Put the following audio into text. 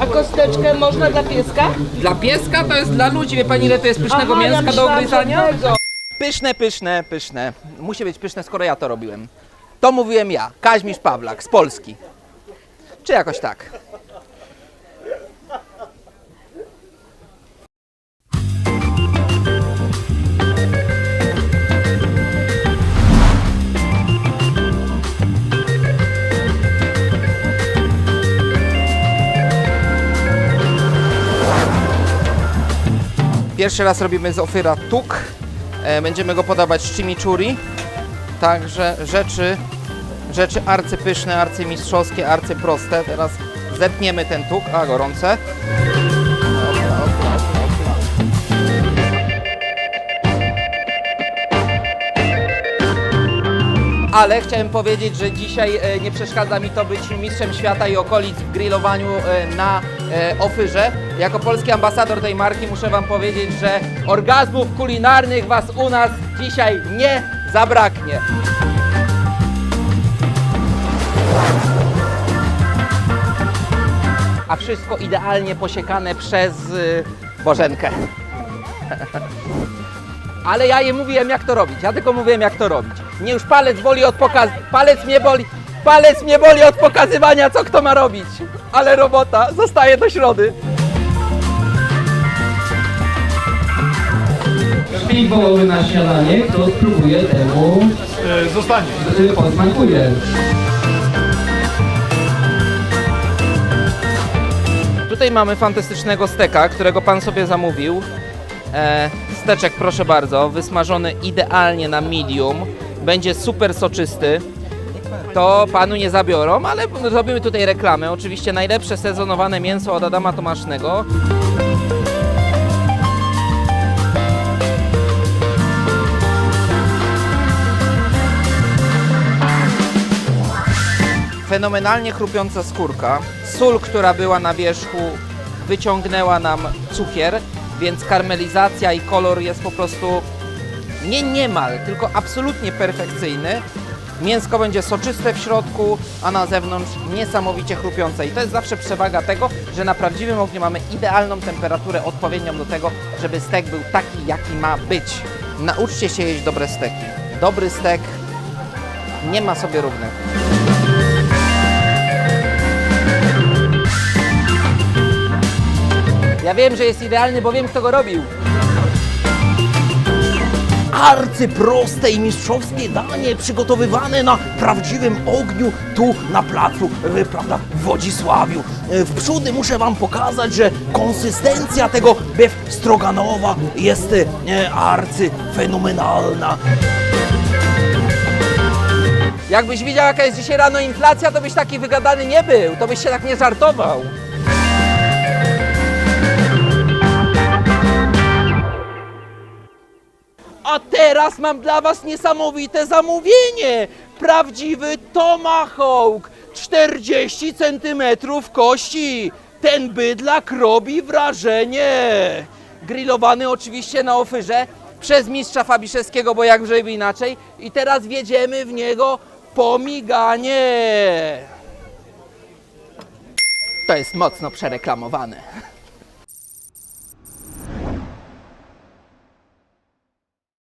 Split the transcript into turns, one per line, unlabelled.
A kosteczkę można dla pieska?
Dla pieska to jest dla ludzi, wie pani ile to jest pysznego
Aha, ja
mięska do
myślałam, że
ugryzania?
tego.
Pyszne, pyszne, pyszne. Musi być pyszne, skoro ja to robiłem. To mówiłem ja, Kaźmisz Pawlak z Polski. Czy jakoś tak. Pierwszy raz robimy z ofyra tuk. E, Będziemy go podawać z chimichurri. Także rzeczy, rzeczy arcypyszne, arcymistrzowskie, arcyproste. Teraz zepniemy ten tuk. A, gorące. Ale chciałem powiedzieć, że dzisiaj e, nie przeszkadza mi to być mistrzem świata i okolic w grillowaniu e, na e, ofyrze. Jako polski ambasador tej marki muszę Wam powiedzieć, że orgazmów kulinarnych Was u nas dzisiaj nie zabraknie. A wszystko idealnie posiekane przez Bożenkę. Ale ja jej mówiłem jak to robić. Ja tylko mówiłem jak to robić. Mnie już palec boli od pokaz... Palec mnie boli... Palec mnie boli od pokazywania co kto ma robić. Ale robota zostaje do środy.
Szpik wołowy na śniadanie, kto spróbuje temu
E, Zostanie.
y, posmakuje.
Tutaj mamy fantastycznego steka, którego pan sobie zamówił. E, steczek proszę bardzo, wysmażony idealnie na medium. Będzie super soczysty. To panu nie zabiorą, ale robimy tutaj reklamę. Oczywiście najlepsze sezonowane mięso od Adama Tomasznego. Fenomenalnie chrupiąca skórka. Sól, która była na wierzchu, wyciągnęła nam cukier, więc karmelizacja i kolor jest po prostu nie niemal, tylko absolutnie perfekcyjny. Mięsko będzie soczyste w środku, a na zewnątrz niesamowicie chrupiące. I to jest zawsze przewaga tego, że na prawdziwym ogniu mamy idealną temperaturę odpowiednią do tego, żeby stek był taki, jaki ma być. Nauczcie się jeść dobre steki. Dobry stek nie ma sobie równych. Ja wiem, że jest idealny, bo wiem, kto go robił. Arcyproste i mistrzowskie danie przygotowywane na prawdziwym ogniu tu na placu, e, prawda, w Wodzisławiu. E, W przódy muszę Wam pokazać, że konsystencja tego beef stroganowa jest e, arcyfenomenalna. Jakbyś widział, jaka jest dzisiaj rano inflacja, to byś taki wygadany nie był, to byś się tak nie żartował. Teraz mam dla Was niesamowite zamówienie! Prawdziwy tomahawk! 40 cm kości! Ten bydlak robi wrażenie! Grillowany oczywiście na ofyrze przez mistrza Fabiszewskiego, bo jak żeby inaczej. I teraz wjedziemy w niego po miganie. To jest mocno przereklamowane.